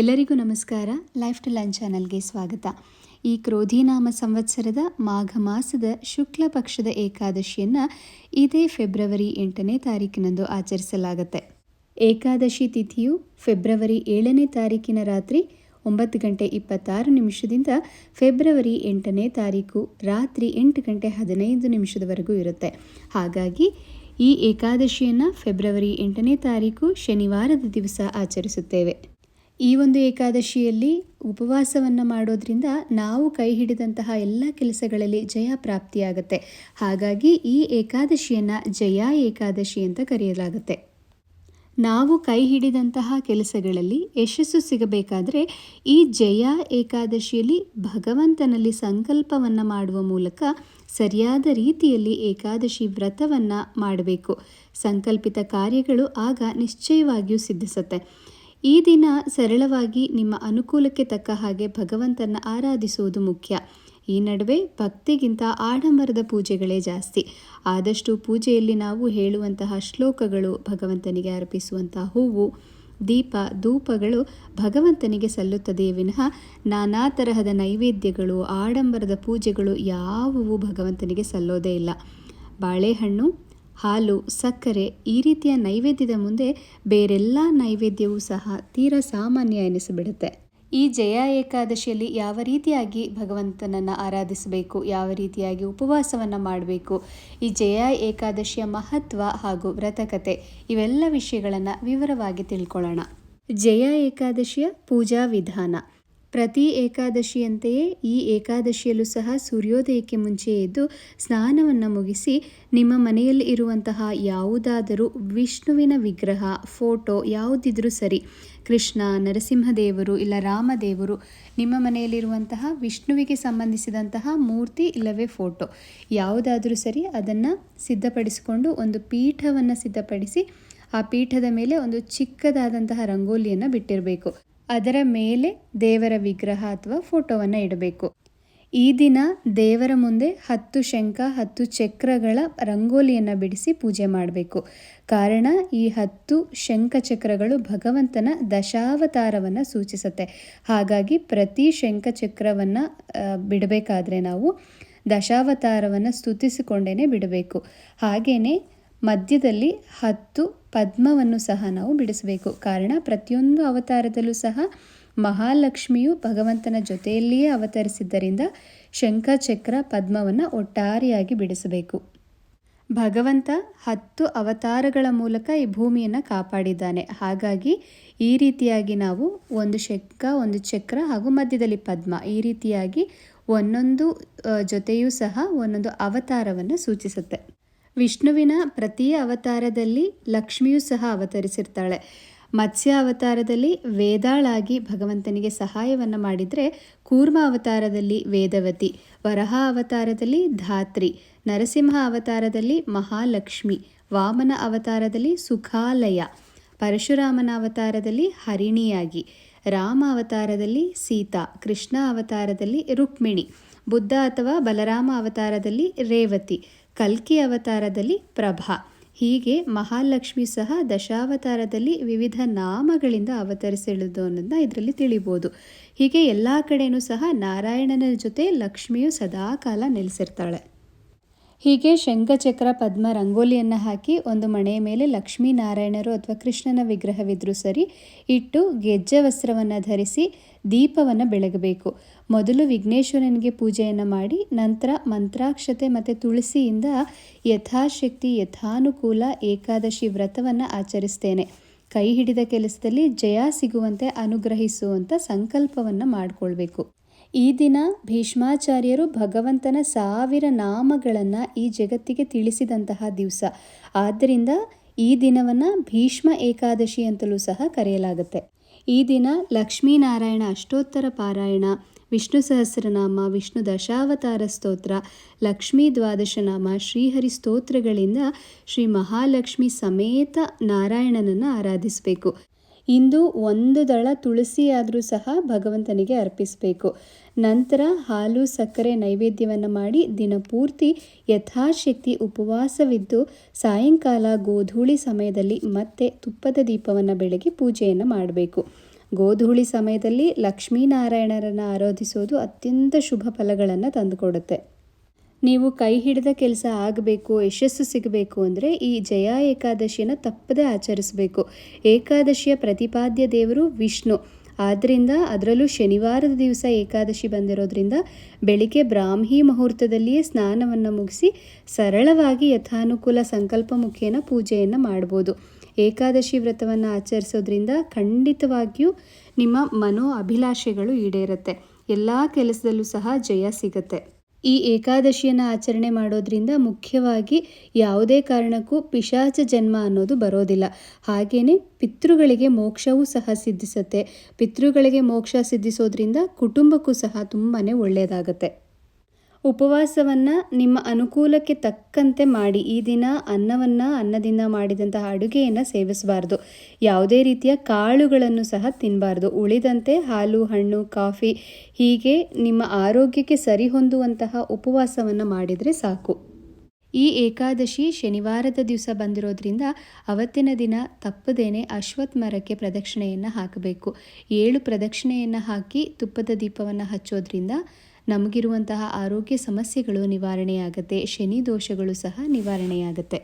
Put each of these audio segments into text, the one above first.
ಎಲ್ಲರಿಗೂ ನಮಸ್ಕಾರ. Life to lunch ಚಾನಲ್ಗೆ ಸ್ವಾಗತ. ಈ ಕ್ರೋಧಿನಾಮ ಸಂವತ್ಸರದ ಮಾಘ ಮಾಸದ ಶುಕ್ಲ ಪಕ್ಷದ ಏಕಾದಶಿಯನ್ನು ಇದೇ ಫೆಬ್ರವರಿ ಎಂಟನೇ ತಾರೀಕಿನಂದು ಆಚರಿಸಲಾಗುತ್ತೆ. ಏಕಾದಶಿ ತಿಥಿಯು ಫೆಬ್ರವರಿ ಏಳನೇ ತಾರೀಕಿನ ರಾತ್ರಿ ಒಂಬತ್ತು ಗಂಟೆ ಇಪ್ಪತ್ತಾರು ನಿಮಿಷದಿಂದ ಫೆಬ್ರವರಿ ಎಂಟನೇ ತಾರೀಕು ರಾತ್ರಿ ಎಂಟು ಗಂಟೆ ಹದಿನೈದು ನಿಮಿಷದವರೆಗೂ ಇರುತ್ತೆ. ಹಾಗಾಗಿ ಈ ಏಕಾದಶಿಯನ್ನು ಫೆಬ್ರವರಿ ಎಂಟನೇ ತಾರೀಕು ಶನಿವಾರದ ದಿವಸ ಆಚರಿಸುತ್ತೇವೆ. ಈ ಒಂದು ಏಕಾದಶಿಯಲ್ಲಿ ಉಪವಾಸವನ್ನು ಮಾಡೋದ್ರಿಂದ ನಾವು ಕೈ ಹಿಡಿದಂತಹ ಎಲ್ಲ ಕೆಲಸಗಳಲ್ಲಿ ಜಯ ಪ್ರಾಪ್ತಿಯಾಗುತ್ತೆ. ಹಾಗಾಗಿ ಈ ಏಕಾದಶಿಯನ್ನು ಜಯ ಏಕಾದಶಿ ಅಂತ ಕರೆಯಲಾಗುತ್ತೆ. ನಾವು ಕೈ ಹಿಡಿದಂತಹ ಕೆಲಸಗಳಲ್ಲಿ ಯಶಸ್ಸು ಸಿಗಬೇಕಾದರೆ ಈ ಜಯ ಏಕಾದಶಿಯಲ್ಲಿ ಭಗವಂತನಲ್ಲಿ ಸಂಕಲ್ಪವನ್ನು ಮಾಡುವ ಮೂಲಕ ಸರಿಯಾದ ರೀತಿಯಲ್ಲಿ ಏಕಾದಶಿ ವ್ರತವನ್ನು ಮಾಡಬೇಕು. ಸಂಕಲ್ಪಿತ ಕಾರ್ಯಗಳು ಆಗ ನಿಶ್ಚಯವಾಗಿಯೂ ಸಿದ್ಧಿಸುತ್ತೆ. ಈ ದಿನ ಸರಳವಾಗಿ ನಿಮ್ಮ ಅನುಕೂಲಕ್ಕೆ ತಕ್ಕ ಹಾಗೆ ಭಗವಂತನ ಆರಾಧಿಸುವುದು ಮುಖ್ಯ. ಈ ನಡುವೆ ಭಕ್ತಿಗಿಂತ ಆಡಂಬರದ ಪೂಜೆಗಳೇ ಜಾಸ್ತಿ. ಆದಷ್ಟು ಪೂಜೆಯಲ್ಲಿ ನಾವು ಹೇಳುವಂತಹ ಶ್ಲೋಕಗಳು ಭಗವಂತನಿಗೆ ಅರ್ಪಿಸುವಂತಹ ಹೂವು, ದೀಪ, ಧೂಪಗಳು ಭಗವಂತನಿಗೆ ಸಲ್ಲುತ್ತದೆಯೇ ವಿನಃ ನಾನಾ ತರಹದ ನೈವೇದ್ಯಗಳು, ಆಡಂಬರದ ಪೂಜೆಗಳು ಯಾವುವು ಭಗವಂತನಿಗೆ ಸಲ್ಲೋದೇ ಇಲ್ಲ. ಬಾಳೆಹಣ್ಣು ಹಾಲು, ಸಕ್ಕರೆ ಈ ರೀತಿಯ ನೈವೇದ್ಯದ ಮುಂದೆ ಬೇರೆಲ್ಲ ನೈವೇದ್ಯವೂ ಸಹ ತೀರ ಸಾಮಾನ್ಯ ಎನಿಸಿಬಿಡುತ್ತೆ. ಈ ಜಯ ಏಕಾದಶಿಯಲ್ಲಿ ಯಾವ ರೀತಿಯಾಗಿ ಭಗವಂತನನ್ನು ಆರಾಧಿಸಬೇಕು, ಯಾವ ರೀತಿಯಾಗಿ ಉಪವಾಸವನ್ನು ಮಾಡಬೇಕು, ಈ ಜಯ ಏಕಾದಶಿಯ ಮಹತ್ವ ಹಾಗೂ ವ್ರತಕತೆ ಇವೆಲ್ಲ ವಿಷಯಗಳನ್ನು ವಿವರವಾಗಿ ತಿಳ್ಕೊಳ್ಳೋಣ. ಜಯ ಏಕಾದಶಿಯ ಪೂಜಾ ವಿಧಾನ. ಪ್ರತಿ ಏಕಾದಶಿಯಂತೆಯೇ ಈ ಏಕಾದಶಿಯಲ್ಲೂ ಸಹ ಸೂರ್ಯೋದಯಕ್ಕೆ ಮುಂಚೆ ಎದ್ದು ಸ್ನಾನವನ್ನು ಮುಗಿಸಿ ನಿಮ್ಮ ಮನೆಯಲ್ಲಿ ಇರುವಂತಹ ಯಾವುದಾದರೂ ವಿಷ್ಣುವಿನ ವಿಗ್ರಹ, ಫೋಟೋ ಯಾವುದಿದ್ರೂ ಸರಿ, ಕೃಷ್ಣ, ನರಸಿಂಹದೇವರು ಇಲ್ಲ ರಾಮದೇವರು ನಿಮ್ಮ ಮನೆಯಲ್ಲಿರುವಂತಹ ವಿಷ್ಣುವಿಗೆ ಸಂಬಂಧಿಸಿದಂತಹ ಮೂರ್ತಿ ಇಲ್ಲವೇ ಫೋಟೋ, ಯಾವುದಾದರೂ ಸರಿ ಅದನ್ನು ಸಿದ್ಧಪಡಿಸಿಕೊಂಡು ಒಂದು ಪೀಠವನ್ನು ಸಿದ್ಧಪಡಿಸಿ ಆ ಪೀಠದ ಮೇಲೆ ಒಂದು ಚಿಕ್ಕದಾದಂತಹ ರಂಗೋಲಿಯನ್ನು ಬಿಟ್ಟಿರಬೇಕು. ಅದರ ಮೇಲೆ ದೇವರ ವಿಗ್ರಹ ಅಥವಾ ಫೋಟೋವನ್ನು ಇಡಬೇಕು. ಈ ದಿನ ದೇವರ ಮುಂದೆ ಹತ್ತು ಶಂಖ, ಹತ್ತು ಚಕ್ರಗಳ ರಂಗೋಲಿಯನ್ನು ಬಿಡಿಸಿ ಪೂಜೆ ಮಾಡಬೇಕು. ಕಾರಣ ಈ ಹತ್ತು ಶಂಖ ಚಕ್ರಗಳು ಭಗವಂತನ ದಶಾವತಾರವನ್ನು ಸೂಚಿಸುತ್ತೆ. ಹಾಗಾಗಿ ಪ್ರತಿ ಶಂಖ ಚಕ್ರವನ್ನು ಬಿಡಬೇಕಾದ್ರೆ ನಾವು ದಶಾವತಾರವನ್ನು ಸ್ತುತಿಸಿಕೊಂಡೇ ಬಿಡಬೇಕು. ಹಾಗೆಯೇ ಮಧ್ಯದಲ್ಲಿ ಹತ್ತು ಪದ್ಮವನ್ನು ಸಹ ನಾವು ಬಿಡಿಸಬೇಕು. ಕಾರಣ, ಪ್ರತಿಯೊಂದು ಅವತಾರದಲ್ಲೂ ಸಹ ಮಹಾಲಕ್ಷ್ಮಿಯು ಭಗವಂತನ ಜೊತೆಯಲ್ಲಿಯೇ ಅವತರಿಸಿದ್ದರಿಂದ ಶಂಖಚಕ್ರ ಪದ್ಮವನ್ನು ಒಟ್ಟಾರೆಯಾಗಿ ಬಿಡಿಸಬೇಕು. ಭಗವಂತ ಹತ್ತು ಅವತಾರಗಳ ಮೂಲಕ ಈ ಭೂಮಿಯನ್ನು ಕಾಪಾಡಿದ್ದಾನೆ. ಹಾಗಾಗಿ ಈ ರೀತಿಯಾಗಿ ನಾವು ಒಂದು ಶಂಖ, ಒಂದು ಚಕ್ರ ಹಾಗೂ ಮಧ್ಯದಲ್ಲಿ ಪದ್ಮ ಈ ರೀತಿಯಾಗಿ ಒಂದೊಂದು ಜೊತೆಯೂ ಸಹ ಒಂದೊಂದು ಅವತಾರವನ್ನು ಸೂಚಿಸುತ್ತೆ. ವಿಷ್ಣುವಿನ ಪ್ರತಿ ಅವತಾರದಲ್ಲಿ ಲಕ್ಷ್ಮಿಯೂ ಸಹ ಅವತರಿಸಿರ್ತಾಳೆ. ಮತ್ಸ್ಯ ಅವತಾರದಲ್ಲಿ ವೇದಾಳಾಗಿ ಭಗವಂತನಿಗೆ ಸಹಾಯವನ್ನು ಮಾಡಿದರೆ ಕೂರ್ಮ ಅವತಾರದಲ್ಲಿ ವೇದವತಿ, ವರಹ ಅವತಾರದಲ್ಲಿ ಧಾತ್ರಿ, ನರಸಿಂಹ ಅವತಾರದಲ್ಲಿ ಮಹಾಲಕ್ಷ್ಮಿ, ವಾಮನ ಅವತಾರದಲ್ಲಿ ಸುಖಾಲಯ, ಪರಶುರಾಮನ ಅವತಾರದಲ್ಲಿ ಹರಿಣಿಯಾಗಿ, ರಾಮ ಅವತಾರದಲ್ಲಿ ಸೀತಾ, ಕೃಷ್ಣ ಅವತಾರದಲ್ಲಿ ರುಕ್ಮಿಣಿ, ಬುದ್ಧ ಅಥವಾ ಬಲರಾಮ ಅವತಾರದಲ್ಲಿ ರೇವತಿ ಕಲ್ಕಿ ಅವತಾರದಲ್ಲಿ ಪ್ರಭಾ. ಹೀಗೆ ಮಹಾಲಕ್ಷ್ಮಿ ಸಹ ದಶಾವತಾರದಲ್ಲಿ ವಿವಿಧ ನಾಮಗಳಿಂದ ಅವತರಿಸಿಳುದು ಅನ್ನೋದನ್ನ ಇದರಲ್ಲಿ ತಿಳಿಬೋದು. ಹೀಗೆ ಎಲ್ಲ ಕಡೆಯೂ ಸಹ ನಾರಾಯಣನ ಜೊತೆ ಲಕ್ಷ್ಮಿಯು ಸದಾಕಾಲ ನೆಲೆಸಿರ್ತಾಳೆ. ಹೀಗೆ ಶಂಖಚಕ್ರ ಪದ್ಮ ರಂಗೋಲಿಯನ್ನು ಹಾಕಿ ಒಂದು ಮಣೆಯ ಮೇಲೆ ಲಕ್ಷ್ಮೀನಾರಾಯಣರು ಅಥವಾ ಕೃಷ್ಣನ ವಿಗ್ರಹವಿದ್ರೂ ಸರಿ ಇಟ್ಟು ಗೆಜ್ಜೆ ವಸ್ತ್ರವನ್ನು ಧರಿಸಿ ದೀಪವನ್ನು ಬೆಳಗಬೇಕು. ಮೊದಲು ವಿಘ್ನೇಶ್ವರನಿಗೆ ಪೂಜೆಯನ್ನು ಮಾಡಿ, ನಂತರ ಮಂತ್ರಾಕ್ಷತೆ ಮತ್ತು ತುಳಸಿಯಿಂದ ಯಥಾಶಕ್ತಿ, ಯಥಾನುಕೂಲ, ಏಕಾದಶಿ ವ್ರತವನ್ನು ಆಚರಿಸ್ತೇನೆ. ಕೈ ಹಿಡಿದ ಕೆಲಸದಲ್ಲಿ ಜಯ ಸಿಗುವಂತೆ ಅನುಗ್ರಹಿಸುವಂಥ ಸಂಕಲ್ಪವನ್ನು ಮಾಡಿಕೊಳ್ಬೇಕು. ಈ ದಿನ ಭೀಷ್ಮಾಚಾರ್ಯರು ಭಗವಂತನ ಸಾವಿರ ನಾಮಗಳನ್ನು ಈ ಜಗತ್ತಿಗೆ ತಿಳಿಸಿದಂತಹ ದಿವಸ. ಆದ್ದರಿಂದ ಈ ದಿನವನ್ನು ಭೀಷ್ಮ ಏಕಾದಶಿ ಅಂತಲೂ ಸಹ ಕರೆಯಲಾಗುತ್ತೆ. ಈ ದಿನ ಲಕ್ಷ್ಮೀನಾರಾಯಣ ಅಷ್ಟೋತ್ತರ ಪಾರಾಯಣ, ವಿಷ್ಣು ಸಹಸ್ರನಾಮ, ವಿಷ್ಣು ದಶಾವತಾರ ಸ್ತೋತ್ರ, ಲಕ್ಷ್ಮೀ ದ್ವಾದಶನಾಮ ಶ್ರೀಹರಿ ಸ್ತೋತ್ರಗಳಿಂದ ಶ್ರೀ ಮಹಾಲಕ್ಷ್ಮಿ ಸಮೇತ ನಾರಾಯಣನನ್ನು ಆರಾಧಿಸಬೇಕು. ಇಂದು ಒಂದು ದಳ ತುಳಸಿಯಾದರೂ ಸಹ ಭಗವಂತನಿಗೆ ಅರ್ಪಿಸಬೇಕು. ನಂತರ ಹಾಲು, ಸಕ್ಕರೆ ನೈವೇದ್ಯವನ್ನು ಮಾಡಿ ದಿನಪೂರ್ತಿ ಯಥಾಶಕ್ತಿ ಉಪವಾಸವಿದ್ದು ಸಾಯಂಕಾಲ ಗೋಧೂಳಿ ಸಮಯದಲ್ಲಿ ಮತ್ತೆ ತುಪ್ಪದ ದೀಪವನ್ನು ಬೆಳಗ್ಗೆ ಪೂಜೆಯನ್ನು ಮಾಡಬೇಕು. ಗೋಧೂಳಿ ಸಮಯದಲ್ಲಿ ಲಕ್ಷ್ಮೀನಾರಾಯಣರನ್ನು ಆರಾಧಿಸೋದು ಅತ್ಯಂತ ಶುಭ ಫಲಗಳನ್ನು ತಂದುಕೊಡುತ್ತೆ. ನೀವು ಕೈ ಹಿಡಿದ ಕೆಲಸ ಆಗಬೇಕು, ಯಶಸ್ಸು ಸಿಗಬೇಕು ಅಂದರೆ ಈ ಜಯ ಏಕಾದಶಿಯನ್ನು ತಪ್ಪದೇ ಆಚರಿಸಬೇಕು. ಏಕಾದಶಿಯ ಪ್ರತಿಪಾದ್ಯ ದೇವರು ವಿಷ್ಣು. ಆದ್ದರಿಂದ ಅದರಲ್ಲೂ ಶನಿವಾರದ ದಿವಸ ಏಕಾದಶಿ ಬಂದಿರೋದ್ರಿಂದ ಬೆಳಿಗ್ಗೆ ಬ್ರಾಹ್ಮಿ ಮುಹೂರ್ತದಲ್ಲಿಯೇ ಸ್ನಾನವನ್ನು ಮುಗಿಸಿ ಸರಳವಾಗಿ ಯಥಾನುಕೂಲ ಸಂಕಲ್ಪ ಮುಖೇನ ಪೂಜೆಯನ್ನು ಮಾಡ್ಬೋದು. ಏಕಾದಶಿ ವ್ರತವನ್ನು ಆಚರಿಸೋದ್ರಿಂದ ಖಂಡಿತವಾಗಿಯೂ ನಿಮ್ಮ ಮನೋ ಅಭಿಲಾಷೆಗಳು ಈಡೇರುತ್ತೆ. ಎಲ್ಲ ಕೆಲಸದಲ್ಲೂ ಸಹ ಜಯ ಸಿಗತ್ತೆ. ಈ ಏಕಾದಶಿಯನ್ನು ಆಚರಣೆ ಮಾಡೋದ್ರಿಂದ ಮುಖ್ಯವಾಗಿ ಯಾವುದೇ ಕಾರಣಕ್ಕೂ ಪಿಶಾಚ ಜನ್ಮ ಅನ್ನೋದು ಬರೋದಿಲ್ಲ. ಹಾಗೆಯೇ ಪಿತೃಗಳಿಗೆ ಮೋಕ್ಷವೂ ಸಹ ಸಿದ್ಧಿಸುತ್ತೆ. ಪಿತೃಗಳಿಗೆ ಮೋಕ್ಷ ಸಿದ್ಧಿಸೋದ್ರಿಂದ ಕುಟುಂಬಕ್ಕೂ ಸಹ ತುಂಬಾ ಒಳ್ಳೆಯದಾಗತ್ತೆ ಉಪವಾಸವನ್ನು ನಿಮ್ಮ ಅನುಕೂಲಕ್ಕೆ ತಕ್ಕಂತೆ ಮಾಡಿ ಈ ದಿನ ಅನ್ನವನ್ನು ಅನ್ನದಿಂದ ಮಾಡಿದಂತಹ ಅಡುಗೆಯನ್ನು ಸೇವಿಸಬಾರ್ದು. ಯಾವುದೇ ರೀತಿಯ ಕಾಳುಗಳನ್ನು ಸಹ ತಿನ್ನಬಾರ್ದು ಉಳಿದಂತೆ ಹಾಲು, ಹಣ್ಣು, ಕಾಫಿ ಹೀಗೆ ನಿಮ್ಮ ಆರೋಗ್ಯಕ್ಕೆ ಸರಿಹೊಂದುವಂತಹ ಉಪವಾಸವನ್ನು ಮಾಡಿದರೆ ಸಾಕು. ಈ ಏಕಾದಶಿ ಶನಿವಾರದ ದಿವಸ ಬಂದಿರೋದ್ರಿಂದ ಅವತ್ತಿನ ದಿನ ತಪ್ಪದೇನೆ ಅಶ್ವತ್ ಮರಕ್ಕೆ ಪ್ರದಕ್ಷಿಣೆಯನ್ನು ಹಾಕಬೇಕು. ಏಳು ಪ್ರದಕ್ಷಿಣೆಯನ್ನು ಹಾಕಿ ತುಪ್ಪದ ದೀಪವನ್ನು ಹಚ್ಚೋದ್ರಿಂದ ನಮಗಿರುವಂತಹ ಆರೋಗ್ಯ ಸಮಸ್ಯೆಗಳು ನಿವಾರಣೆಯಾಗುತ್ತೆ, ಶನಿ ದೋಷಗಳು ಸಹ ನಿವಾರಣೆಯಾಗುತ್ತೆ.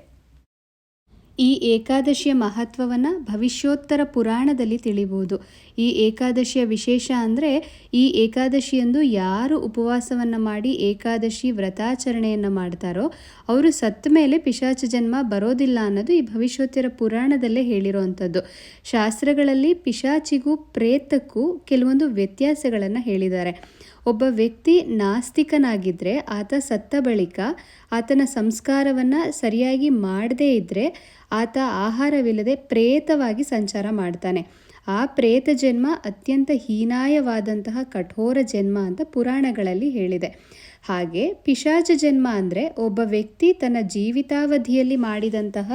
ಈ ಏಕಾದಶಿಯ ಮಹತ್ವವನ್ನು ಭವಿಷ್ಯೋತ್ತರ ಪುರಾಣದಲ್ಲಿ ತಿಳಿಬಹುದು ಈ ಏಕಾದಶಿಯ ವಿಶೇಷ ಅಂದರೆ, ಈ ಏಕಾದಶಿಯಂದು ಯಾರು ಉಪವಾಸವನ್ನು ಮಾಡಿ ಏಕಾದಶಿ ವ್ರತಾಚರಣೆಯನ್ನು ಮಾಡ್ತಾರೋ, ಅವರು ಸತ್ತ ಮೇಲೆ ಪಿಶಾಚ ಜನ್ಮ ಬರೋದಿಲ್ಲ ಅನ್ನೋದು ಈ ಭವಿಷ್ಯೋತ್ತರ ಪುರಾಣದಲ್ಲೇ ಹೇಳಿರೋವಂಥದ್ದು ಶಾಸ್ತ್ರಗಳಲ್ಲಿ ಪಿಶಾಚಿಗೂ ಪ್ರೇತಕ್ಕೂ ಕೆಲವೊಂದು ವ್ಯತ್ಯಾಸಗಳನ್ನು ಹೇಳಿದ್ದಾರೆ. ಒಬ್ಬ ವ್ಯಕ್ತಿ ನಾಸ್ತಿಕನಾಗಿದ್ದರೆ ಆತ ಸತ್ತ ಬಳಿಕ ಆತನ ಸಂಸ್ಕಾರವನ್ನು ಸರಿಯಾಗಿ ಮಾಡದೇ ಇದ್ದರೆ ಆತ ಆಹಾರವಿಲ್ಲದೆ ಪ್ರೇತವಾಗಿ ಸಂಚಾರ ಮಾಡ್ತಾನೆ. ಆ ಪ್ರೇತ ಜನ್ಮ ಅತ್ಯಂತ ಹೀನಾಯವಾದಂತಹ ಕಠೋರ ಜನ್ಮ ಅಂತ ಪುರಾಣಗಳಲ್ಲಿ ಹೇಳಿದೆ. ಹಾಗೆ ಪಿಶಾಚ ಜನ್ಮ ಅಂದರೆ ಒಬ್ಬ ವ್ಯಕ್ತಿ ತನ್ನ ಜೀವಿತಾವಧಿಯಲ್ಲಿ ಮಾಡಿದಂತಹ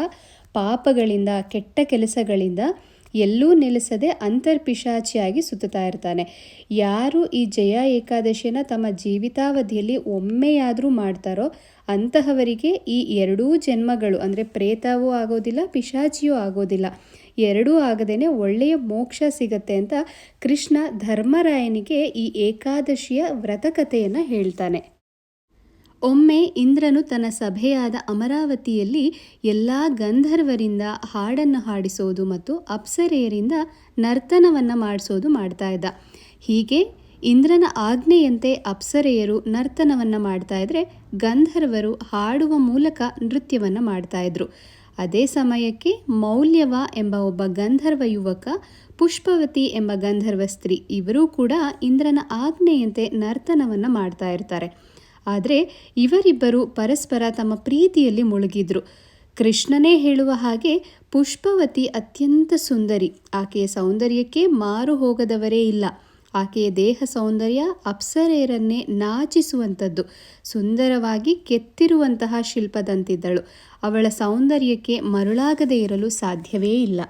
ಪಾಪಗಳಿಂದ, ಕೆಟ್ಟ ಕೆಲಸಗಳಿಂದ ಎಲ್ಲೂ ನಿಲ್ಲಿಸದೆ ಅಂತರ್ಪಿಶಾಚಿಯಾಗಿ ಸುತ್ತುತ್ತಾ ಇರ್ತಾನೆ. ಯಾರು ಈ ಜಯ ಏಕಾದಶಿನ ತಮ್ಮ ಜೀವಿತಾವಧಿಯಲ್ಲಿ ಒಮ್ಮೆಯಾದರೂ ಮಾಡ್ತಾರೋ ಅಂತಹವರಿಗೆ ಈ ಎರಡೂ ಜನ್ಮಗಳು, ಅಂದರೆ ಪ್ರೇತವೂ ಆಗೋದಿಲ್ಲ, ಪಿಶಾಚಿಯೂ ಆಗೋದಿಲ್ಲ, ಎರಡೂ ಆಗದೇನೆ ಒಳ್ಳೆಯ ಮೋಕ್ಷ ಸಿಗತ್ತೆ ಅಂತ ಕೃಷ್ಣ ಧರ್ಮರಾಯನಿಗೆ ಈ ಏಕಾದಶಿಯ ವ್ರತಕಥೆಯನ್ನು ಹೇಳ್ತಾನೆ. ಒಮ್ಮೆ ಇಂದ್ರನು ತನ್ನ ಸಭೆಯಾದ ಅಮರಾವತಿಯಲ್ಲಿ ಎಲ್ಲ ಗಂಧರ್ವರಿಂದ ಹಾಡನ್ನು ಹಾಡಿಸೋದು ಮತ್ತು ಅಪ್ಸರೆಯರಿಂದ ನರ್ತನವನ್ನು ಮಾಡಿಸೋದು ಮಾಡ್ತಾ ಇದ್ದ. ಹೀಗೆ ಇಂದ್ರನ ಆಜ್ಞೆಯಂತೆ ಅಪ್ಸರೆಯರು ನರ್ತನವನ್ನು ಮಾಡ್ತಾ ಇದ್ರೆ ಗಂಧರ್ವರು ಹಾಡುವ ಮೂಲಕ ನೃತ್ಯವನ್ನು ಮಾಡ್ತಾ ಇದ್ರು. ಅದೇ ಸಮಯಕ್ಕೆ ಮೌಲ್ಯವ ಎಂಬ ಒಬ್ಬ ಗಂಧರ್ವ ಯುವಕ, ಪುಷ್ಪವತಿ ಎಂಬ ಗಂಧರ್ವ ಸ್ತ್ರೀ ಇವರೂ ಕೂಡ ಇಂದ್ರನ ಆಜ್ಞೆಯಂತೆ ನರ್ತನವನ್ನು ಮಾಡ್ತಾ ಇರ್ತಾರೆ. ಆದರೆ ಇವರಿಬ್ಬರು ಪರಸ್ಪರ ತಮ್ಮ ಪ್ರೀತಿಯಲ್ಲಿ ಮುಳುಗಿದ್ರು. ಕೃಷ್ಣನೇ ಹೇಳುವ ಹಾಗೆ ಪುಷ್ಪವತಿ ಅತ್ಯಂತ ಸುಂದರಿ. ಆಕೆಯ ಸೌಂದರ್ಯಕ್ಕೆ ಮಾರು ಹೋಗದವರೇ ಇಲ್ಲ. ಆಕೆಯ ದೇಹ ಸೌಂದರ್ಯ ಅಪ್ಸರೆಯರನ್ನೇ ನಾಚಿಸುವಂಥದ್ದು. ಸುಂದರವಾಗಿ ಕೆತ್ತಿರುವಂತಹ ಶಿಲ್ಪದಂತಿದ್ದಳು. ಅವಳ ಸೌಂದರ್ಯಕ್ಕೆ ಮರುಳಾಗದೇ ಇರಲು ಸಾಧ್ಯವೇ ಇಲ್ಲ.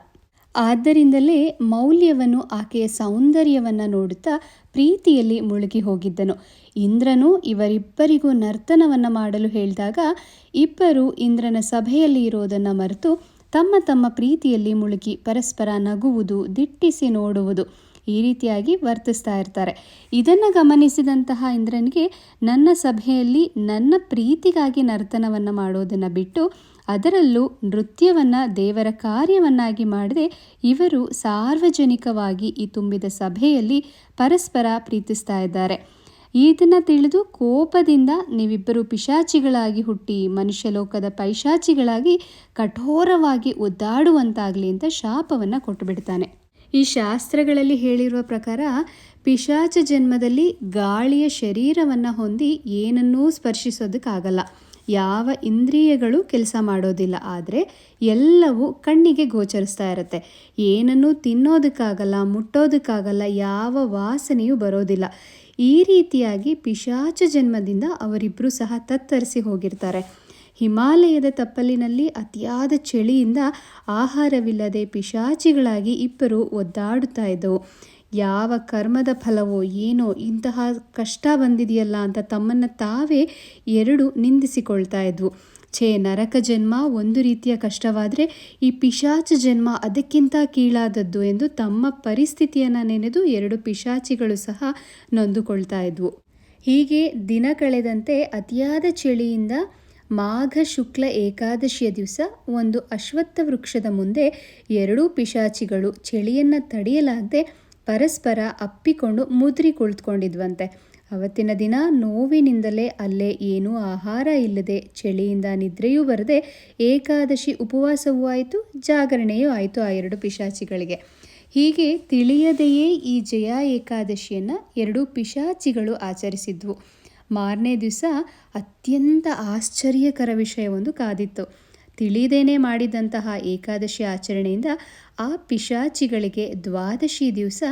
ಆದ್ದರಿಂದಲೇ ಮೌಲ್ಯವನ್ನು, ಆಕೆಯ ಸೌಂದರ್ಯವನ್ನು ನೋಡುತ್ತಾ ಪ್ರೀತಿಯಲ್ಲಿ ಮುಳುಗಿ ಹೋಗಿದ್ದನು. ಇಂದ್ರನು ಇವರಿಬ್ಬರಿಗೂ ನರ್ತನವನ್ನು ಮಾಡಲು ಹೇಳಿದಾಗ, ಇಬ್ಬರು ಇಂದ್ರನ ಸಭೆಯಲ್ಲಿ ಇರೋದನ್ನು ಮರೆತು ತಮ್ಮ ತಮ್ಮ ಪ್ರೀತಿಯಲ್ಲಿ ಮುಳುಗಿ ಪರಸ್ಪರ ನಗುವುದು, ದಿಟ್ಟಿಸಿ ನೋಡುವುದು ಈ ರೀತಿಯಾಗಿ ವರ್ತಿಸ್ತಾ ಇರ್ತಾರೆ. ಇದನ್ನು ಗಮನಿಸಿದಂತಹ ಇಂದ್ರನಿಗೆ ನನ್ನ ಸಭೆಯಲ್ಲಿ ನನ್ನ ಪ್ರೀತಿಗಾಗಿ ನರ್ತನವನ್ನು ಮಾಡೋದನ್ನು ಬಿಟ್ಟು ಅದರಲ್ಲೂ ನೃತ್ಯವನ್ನು ದೇವರ ಕಾರ್ಯವನ್ನಾಗಿ ಮಾಡದೆ ಇವರು ಸಾರ್ವಜನಿಕವಾಗಿ ಈ ತುಂಬಿದ ಸಭೆಯಲ್ಲಿ ಪರಸ್ಪರ ಪ್ರೀತಿಸ್ತಾ ಇದ್ದಾರೆ. ಇದನ್ನು ತಿಳಿದು ಕೋಪದಿಂದ ನೀವಿಬ್ಬರು ಪಿಶಾಚಿಗಳಾಗಿ ಹುಟ್ಟಿ ಮನುಷ್ಯ ಲೋಕದ ಪೈಶಾಚಿಗಳಾಗಿ ಕಠೋರವಾಗಿ ಒದ್ದಾಡುವಂತಾಗಲಿ ಅಂತ ಶಾಪವನ್ನು ಕೊಟ್ಟುಬಿಡ್ತಾನೆ. ಈ ಶಾಸ್ತ್ರಗಳಲ್ಲಿ ಹೇಳಿರುವ ಪ್ರಕಾರ ಪಿಶಾಚ ಜನ್ಮದಲ್ಲಿ ಗಾಳಿಯ ಶರೀರವನ್ನು ಹೊಂದಿ ಏನನ್ನೂ ಸ್ಪರ್ಶಿಸೋದಕ್ಕಾಗಲ್ಲ. ಯಾವ ಇಂದ್ರಿಯಗಳು ಕೆಲಸ ಮಾಡೋದಿಲ್ಲ, ಆದರೆ ಎಲ್ಲವೂ ಕಣ್ಣಿಗೆ ಗೋಚರಿಸ್ತಾ ಇರುತ್ತೆ. ಏನನ್ನು ತಿನ್ನೋದಕ್ಕಾಗಲ್ಲ, ಮುಟ್ಟೋದಕ್ಕಾಗಲ್ಲ, ಯಾವ ವಾಸನೆಯೂ ಬರೋದಿಲ್ಲ. ಈ ರೀತಿಯಾಗಿ ಪಿಶಾಚ ಜನ್ಮದಿಂದ ಅವರಿಬ್ಬರು ಸಹ ತತ್ತರಿಸಿ ಹೋಗಿರ್ತಾರೆ. ಹಿಮಾಲಯದ ತಪ್ಪಲಿನಲ್ಲಿ ಅತಿಯಾದ ಚಳಿಯಿಂದ ಆಹಾರವಿಲ್ಲದೆ ಪಿಶಾಚಿಗಳಾಗಿ ಇಬ್ಬರು ಒದ್ದಾಡುತ್ತಾ ಇದ್ದವು. ಯಾವ ಕರ್ಮದ ಫಲವೋ ಏನೋ ಇಂತಹ ಕಷ್ಟ ಬಂದಿದೆಯಲ್ಲ ಅಂತ ತಮ್ಮನ್ನು ತಾವೇ ಎರಡು ನಿಂದಿಸಿಕೊಳ್ತಾ ಇದ್ವು. ಛೇ, ನರಕ ಜನ್ಮ ಒಂದು ರೀತಿಯ ಕಷ್ಟವಾದರೆ ಈ ಪಿಶಾಚ ಜನ್ಮ ಅದಕ್ಕಿಂತ ಕೀಳಾದದ್ದು ಎಂದು ತಮ್ಮ ಪರಿಸ್ಥಿತಿಯನ್ನು ನೆನೆದು ಎರಡು ಪಿಶಾಚಿಗಳು ಸಹ ನೊಂದುಕೊಳ್ತಾ ಇದ್ವು. ಹೀಗೆ ದಿನ ಕಳೆದಂತೆ ಅತಿಯಾದ ಚಳಿಯಿಂದ ಮಾಘ ಶುಕ್ಲ ಏಕಾದಶಿಯ ದಿವಸ ಒಂದು ಅಶ್ವತ್ಥ ವೃಕ್ಷದ ಮುಂದೆ ಎರಡೂ ಪಿಶಾಚಿಗಳು ಚಳಿಯನ್ನು ತಡೆಯಲಾಗದೆ ಪರಸ್ಪರ ಅಪ್ಪಿಕೊಂಡು ಮುದ್ರಿ ಕುಳಿತುಕೊಂಡಿದ್ವಂತೆ. ಅವತ್ತಿನ ದಿನ ನೋವಿನಿಂದಲೇ ಅಲ್ಲೇ ಏನೂ ಆಹಾರ ಇಲ್ಲದೆ ಚಳಿಯಿಂದ ನಿದ್ರೆಯೂ ಬರದೆ ಏಕಾದಶಿ ಉಪವಾಸವೂ ಆಯಿತು, ಜಾಗರಣೆಯೂ ಆಯಿತು ಆ ಎರಡು ಪಿಶಾಚಿಗಳಿಗೆ. ಹೀಗೆ ತಿಳಿಯದೆಯೇ ಈ ಜಯ ಏಕಾದಶಿಯನ್ನು ಎರಡು ಪಿಶಾಚಿಗಳು ಆಚರಿಸಿದ್ವು. ಮಾರನೇ ದಿವಸ ಅತ್ಯಂತ ಆಶ್ಚರ್ಯಕರ ವಿಷಯವೊಂದು ಕಾದಿತ್ತು. ತಿಳಿದೇನೆ ಮಾಡಿದಂತಹ ಏಕಾದಶಿ ಆಚರಣೆಯಿಂದ ಆ ಪಿಶಾಚಿಗಳಿಗೆ ದ್ವಾದಶಿ ದಿವಸ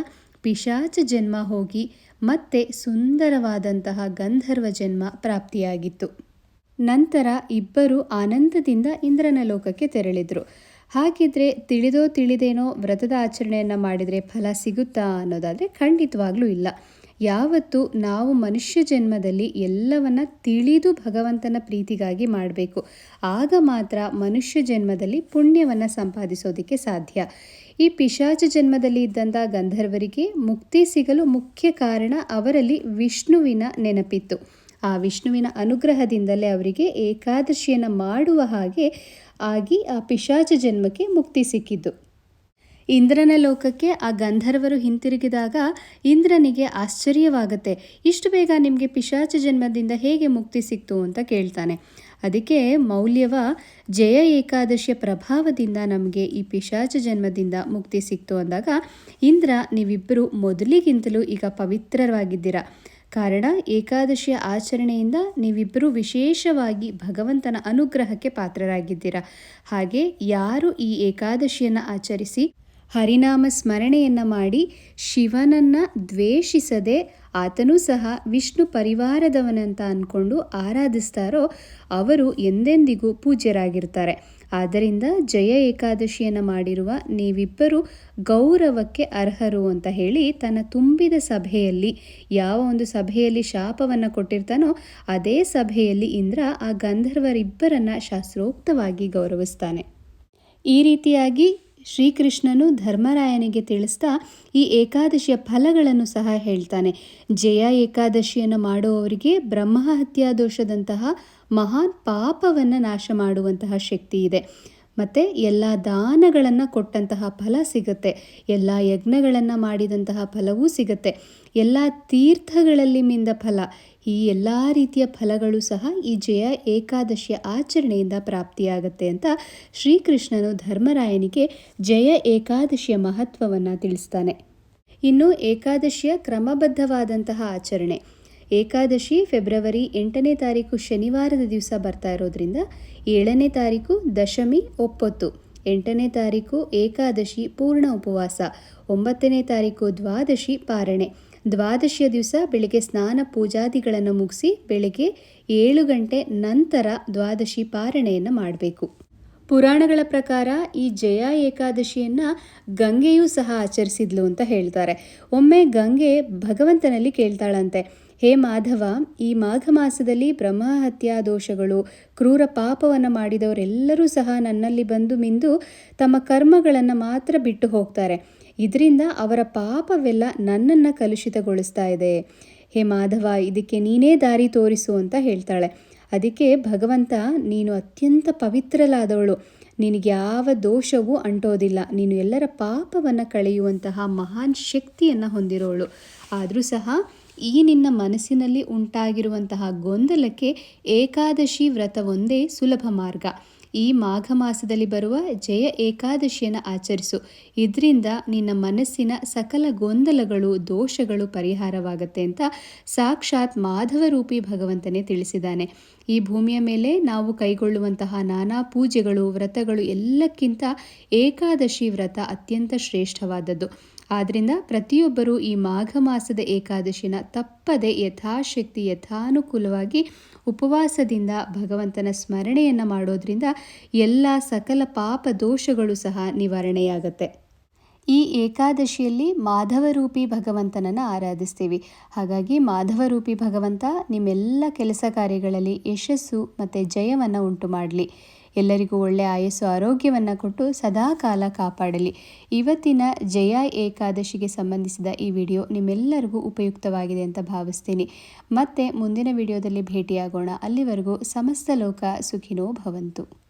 ಪಿಶಾಚ ಜನ್ಮ ಹೋಗಿ ಮತ್ತೆ ಸುಂದರವಾದಂತಹ ಗಂಧರ್ವ ಜನ್ಮ ಪ್ರಾಪ್ತಿಯಾಗಿತ್ತು. ನಂತರ ಇಬ್ಬರು ಆನಂದದಿಂದ ಇಂದ್ರನ ಲೋಕಕ್ಕೆ ತೆರಳಿದ್ರು. ಹಾಗಿದ್ರೆ ತಿಳಿದೋ ತಿಳಿದೇನೋ ವ್ರತದ ಆಚರಣೆಯನ್ನು ಮಾಡಿದರೆ ಫಲ ಸಿಗುತ್ತಾ ಅನ್ನೋದಾದರೆ ಖಂಡಿತವಾಗ್ಲೂ ಇಲ್ಲ. ಯಾವತ್ತು ನಾವು ಮನುಷ್ಯ ಜನ್ಮದಲ್ಲಿ ಎಲ್ಲವನ್ನ ತಿಳಿದು ಭಗವಂತನ ಪ್ರೀತಿಗಾಗಿ ಮಾಡಬೇಕು. ಆಗ ಮಾತ್ರ ಮನುಷ್ಯ ಜನ್ಮದಲ್ಲಿ ಪುಣ್ಯವನ್ನು ಸಂಪಾದಿಸೋದಕ್ಕೆ ಸಾಧ್ಯ. ಈ ಪಿಶಾಚ ಜನ್ಮದಲ್ಲಿ ಇದ್ದಂಥ ಗಂಧರ್ವರಿಗೆ ಮುಕ್ತಿ ಸಿಗಲು ಮುಖ್ಯ ಕಾರಣ ಅವರಲ್ಲಿ ವಿಷ್ಣುವಿನ ನೆನಪಿತ್ತು. ಆ ವಿಷ್ಣುವಿನ ಅನುಗ್ರಹದಿಂದಲೇ ಅವರಿಗೆ ಏಕಾದಶಿಯನ್ನು ಮಾಡುವ ಹಾಗೆ ಆಗಿ ಆ ಪಿಶಾಚ ಜನ್ಮಕ್ಕೆ ಮುಕ್ತಿ ಸಿಕ್ಕಿದ್ದು. ಇಂದ್ರನ ಲೋಕಕ್ಕೆ ಆ ಗಂಧರ್ವರು ಹಿಂತಿರುಗಿದಾಗ ಇಂದ್ರನಿಗೆ ಆಶ್ಚರ್ಯವಾಗುತ್ತೆ. ಇಷ್ಟು ಬೇಗ ನಿಮಗೆ ಪಿಶಾಚ ಜನ್ಮದಿಂದ ಹೇಗೆ ಮುಕ್ತಿ ಸಿಕ್ತು ಅಂತ ಕೇಳ್ತಾನೆ. ಅದಕ್ಕೆ ಮೌಲ್ಯವ ಜಯ ಏಕಾದಶಿಯ ಪ್ರಭಾವದಿಂದ ನಮಗೆ ಈ ಪಿಶಾಚ ಜನ್ಮದಿಂದ ಮುಕ್ತಿ ಸಿಕ್ತು ಅಂದಾಗ, ಇಂದ್ರ ನೀವಿಬ್ಬರು ಮೊದಲಿಗಿಂತಲೂ ಈಗ ಪವಿತ್ರವಾಗಿದ್ದೀರಾ ಕಾರಣ ಏಕಾದಶಿಯ ಆಚರಣೆಯಿಂದ ನೀವಿಬ್ಬರು ವಿಶೇಷವಾಗಿ ಭಗವಂತನ ಅನುಗ್ರಹಕ್ಕೆ ಪಾತ್ರರಾಗಿದ್ದೀರಾ. ಹಾಗೆ ಯಾರು ಈ ಏಕಾದಶಿಯನ್ನು ಆಚರಿಸಿ ಹರಿನಾಮ ಸ್ಮರಣೆಯನ್ನು ಮಾಡಿ ಶಿವನನ್ನು ದ್ವೇಷಿಸದೆ ಆತನೂ ಸಹ ವಿಷ್ಣು ಪರಿವಾರದವನಂತ ಅಂದ್ಕೊಂಡು ಆರಾಧಿಸ್ತಾರೋ ಅವರು ಎಂದೆಂದಿಗೂ ಪೂಜ್ಯರಾಗಿರ್ತಾರೆ. ಆದ್ದರಿಂದ ಜಯ ಏಕಾದಶಿಯನ್ನು ಮಾಡಿರುವ ನೀವಿಬ್ಬರು ಗೌರವಕ್ಕೆ ಅರ್ಹರು ಅಂತ ಹೇಳಿ ತನ್ನ ತುಂಬಿದ ಸಭೆಯಲ್ಲಿ ಯಾವ ಒಂದು ಸಭೆಯಲ್ಲಿ ಶಾಪವನ್ನು ಕೊಟ್ಟಿರ್ತಾನೋ ಅದೇ ಸಭೆಯಲ್ಲಿ ಇಂದ್ರ ಆ ಗಂಧರ್ವರಿಬ್ಬರನ್ನು ಶಾಸ್ತ್ರೋಕ್ತವಾಗಿ ಗೌರವಿಸ್ತಾನೆ. ಈ ರೀತಿಯಾಗಿ ಶ್ರೀಕೃಷ್ಣನು ಧರ್ಮರಾಯನಿಗೆ ತಿಳಿಸ್ತಾ ಈ ಏಕಾದಶಿಯ ಫಲಗಳನ್ನು ಸಹ ಹೇಳ್ತಾನೆ. ಜಯ ಏಕಾದಶಿಯನ್ನು ಮಾಡುವವರಿಗೆ ಬ್ರಹ್ಮಹತ್ಯಾ ದೋಷದಂತಹ ಮಹಾನ್ ಪಾಪವನ್ನು ನಾಶ ಮಾಡುವಂತಹ ಶಕ್ತಿ ಇದೆ. ಮತ್ತು ಎಲ್ಲ ದಾನಗಳನ್ನು ಕೊಟ್ಟಂತಹ ಫಲ ಸಿಗುತ್ತೆ. ಎಲ್ಲ ಯಜ್ಞಗಳನ್ನು ಮಾಡಿದಂತಹ ಫಲವೂ ಸಿಗುತ್ತೆ. ಎಲ್ಲ ತೀರ್ಥಗಳಲ್ಲಿ ಮಿಂದ ಫಲ. ಈ ಎಲ್ಲ ರೀತಿಯ ಫಲಗಳು ಸಹ ಈ ಜಯ ಏಕಾದಶಿಯ ಆಚರಣೆಯಿಂದ ಪ್ರಾಪ್ತಿಯಾಗತ್ತೆ ಅಂತ ಶ್ರೀಕೃಷ್ಣನು ಧರ್ಮರಾಯನಿಗೆ ಜಯ ಏಕಾದಶಿಯ ಮಹತ್ವವನ್ನು ತಿಳಿಸ್ತಾನೆ. ಇನ್ನು ಏಕಾದಶಿಯ ಕ್ರಮಬದ್ಧವಾದಂತಹ ಆಚರಣೆ. ಏಕಾದಶಿ ಫೆಬ್ರವರಿ ಎಂಟನೇ ತಾರೀಕು ಶನಿವಾರದ ದಿವಸ ಬರ್ತಾ ಇರೋದ್ರಿಂದ ಏಳನೇ ತಾರೀಕು ದಶಮಿ ಒಪ್ಪತ್ತು, ಎಂಟನೇ ತಾರೀಕು ಏಕಾದಶಿ ಪೂರ್ಣ ಉಪವಾಸ, ಒಂಬತ್ತನೇ ತಾರೀಕು ದ್ವಾದಶಿ ಪಾರಣೆ ದ್ವಾದಶಿಯ ದಿವಸ ಬೆಳಿಗ್ಗೆ ಸ್ನಾನ ಪೂಜಾದಿಗಳನ್ನು ಮುಗಿಸಿ ಬೆಳಿಗ್ಗೆ ಏಳು ಗಂಟೆ ನಂತರ ದ್ವಾದಶಿ ಪಾರಣೆಯನ್ನು ಮಾಡಬೇಕು. ಪುರಾಣಗಳ ಪ್ರಕಾರ ಈ ಜಯ ಏಕಾದಶಿಯನ್ನು ಗಂಗೆಯೂ ಸಹ ಆಚರಿಸಿದ್ಲು ಅಂತ ಹೇಳ್ತಾರೆ. ಒಮ್ಮೆ ಗಂಗೆ ಭಗವಂತನಲ್ಲಿ ಕೇಳ್ತಾಳಂತೆ, ಹೇ ಮಾಧವ, ಈ ಮಾಘ ಮಾಸದಲ್ಲಿ ಬ್ರಹ್ಮಹತ್ಯಾ ದೋಷಗಳು, ಕ್ರೂರ ಪಾಪವನ್ನು ಮಾಡಿದವರೆಲ್ಲರೂ ಸಹ ನನ್ನಲ್ಲಿ ಬಂದು ಮಿಂದು ತಮ್ಮ ಕರ್ಮಗಳನ್ನು ಮಾತ್ರ ಬಿಟ್ಟು ಹೋಗ್ತಾರೆ. ಇದರಿಂದ ಅವರ ಪಾಪವೆಲ್ಲ ನನ್ನನ್ನು ಕಲುಷಿತಗೊಳಿಸ್ತಾ ಇದೆ. ಹೇ ಮಾಧವ, ಇದಕ್ಕೆ ನೀನೇ ದಾರಿ ತೋರಿಸು ಅಂತ ಹೇಳ್ತಾಳೆ. ಅದಕ್ಕೆ ಭಗವಂತ, ನೀನು ಅತ್ಯಂತ ಪವಿತ್ರಲಾದವಳು ನಿನಗೆ ಯಾವ ದೋಷವೂ ಅಂಟೋದಿಲ್ಲ. ನೀನು ಎಲ್ಲರ ಪಾಪವನ್ನು ಕಳೆಯುವಂತಹ ಮಹಾನ್ ಶಕ್ತಿಯನ್ನು ಹೊಂದಿರೋಳು. ಆದರೂ ಸಹ ಈ ನಿನ್ನ ಮನಸ್ಸಿನಲ್ಲಿ ಉಂಟಾಗಿರುವಂತಹ ಗೊಂದಲಕ್ಕೆ ಏಕಾದಶಿ ವ್ರತವೊಂದೇ ಸುಲಭ ಮಾರ್ಗ. ಈ ಮಾಘ ಮಾಸದಲ್ಲಿ ಬರುವ ಜಯ ಏಕಾದಶಿಯನ್ನು ಆಚರಿಸು. ಇದರಿಂದ ನಿನ್ನ ಮನಸ್ಸಿನ ಸಕಲ ಗೊಂದಲಗಳು, ದೋಷಗಳು ಪರಿಹಾರವಾಗುತ್ತೆ ಅಂತ ಸಾಕ್ಷಾತ್ ಮಾಧವರೂಪಿ ಭಗವಂತನೇ ತಿಳಿಸಿದ್ದಾನೆ. ಈ ಭೂಮಿಯ ಮೇಲೆ ನಾವು ಕೈಗೊಳ್ಳುವಂತಹ ನಾನಾ ಪೂಜೆಗಳು, ವ್ರತಗಳು ಎಲ್ಲಕ್ಕಿಂತ ಏಕಾದಶಿ ವ್ರತ ಅತ್ಯಂತ ಶ್ರೇಷ್ಠವಾದದ್ದು. ಆದ್ದರಿಂದ ಪ್ರತಿಯೊಬ್ಬರೂ ಈ ಮಾಘ ಮಾಸದ ಏಕಾದಶಿನ ತಪ್ಪದೆ ಯಥಾಶಕ್ತಿ, ಯಥಾನುಕೂಲವಾಗಿ ಉಪವಾಸದಿಂದ ಭಗವಂತನ ಸ್ಮರಣೆಯನ್ನು ಮಾಡೋದ್ರಿಂದ ಎಲ್ಲ ಸಕಲ ಪಾಪ ದೋಷಗಳು ಸಹ ನಿವಾರಣೆಯಾಗತ್ತೆ. ಈ ಏಕಾದಶಿಯಲ್ಲಿ ಮಾಧವರೂಪಿ ಭಗವಂತನನ್ನು ಆರಾಧಿಸ್ತೀವಿ. ಹಾಗಾಗಿ ಮಾಧವರೂಪಿ ಭಗವಂತ ನಿಮ್ಮೆಲ್ಲ ಕೆಲಸ ಕಾರ್ಯಗಳಲ್ಲಿ ಯಶಸ್ಸು ಮತ್ತು ಜಯವನ್ನು ಉಂಟು ಮಾಡಲಿ. ಎಲ್ಲರಿಗೂ ಒಳ್ಳೆಯ ಆಯಸ್ಸು, ಆರೋಗ್ಯವನ್ನು ಕೊಟ್ಟು ಸದಾ ಕಾಲ ಕಾಪಾಡಲಿ. ಇವತ್ತಿನ ಜಯ ಏಕಾದಶಿಗೆ ಸಂಬಂಧಿಸಿದ ಈ ವಿಡಿಯೋ ನಿಮ್ಮೆಲ್ಲರಿಗೂ ಉಪಯುಕ್ತವಾಗಿದೆ ಅಂತ ಭಾವಿಸ್ತೀನಿ. ಮತ್ತೆ ಮುಂದಿನ ವಿಡಿಯೋದಲ್ಲಿ ಭೇಟಿಯಾಗೋಣ. ಅಲ್ಲಿವರೆಗೂ ಸಮಸ್ತ ಲೋಕ ಸುಖಿನೋ ಭವಂತು.